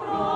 Lord.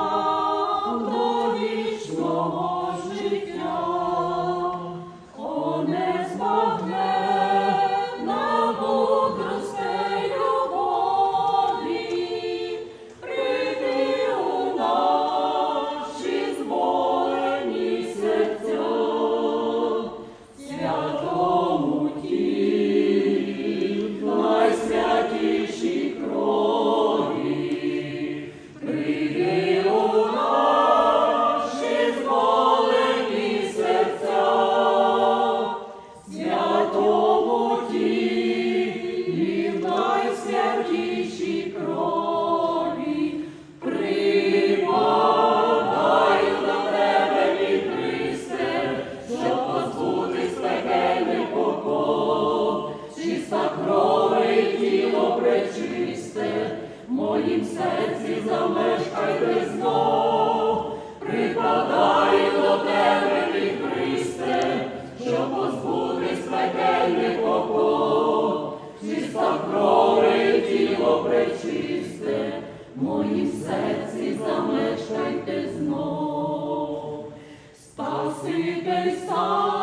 все, в моїм серці замешкайте знов, припадаю до тебе, мій Христе, щоб позбути смертельний покор, чиста крови тіло пречисте, в моїм серці замешкайте знов, спасибі сам.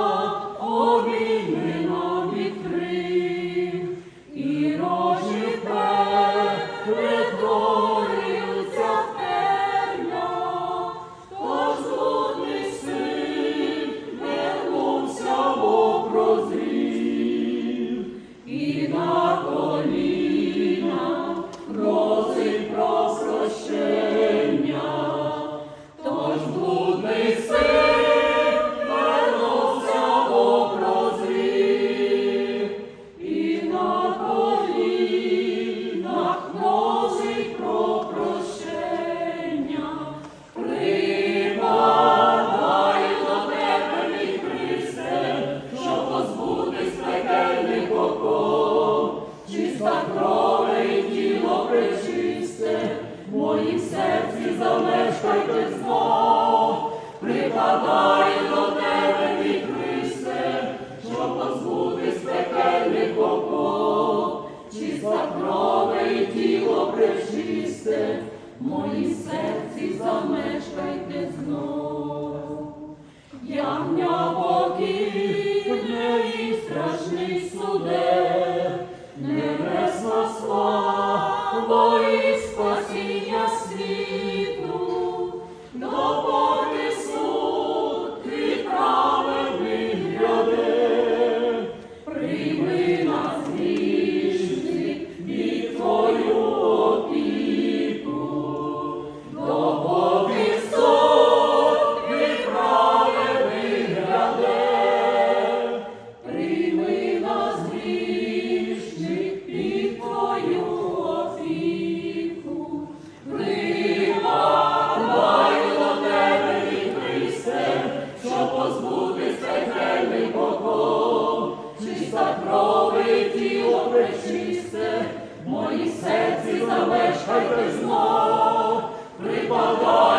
мої серці замеш. мешкайте знов, припадайте.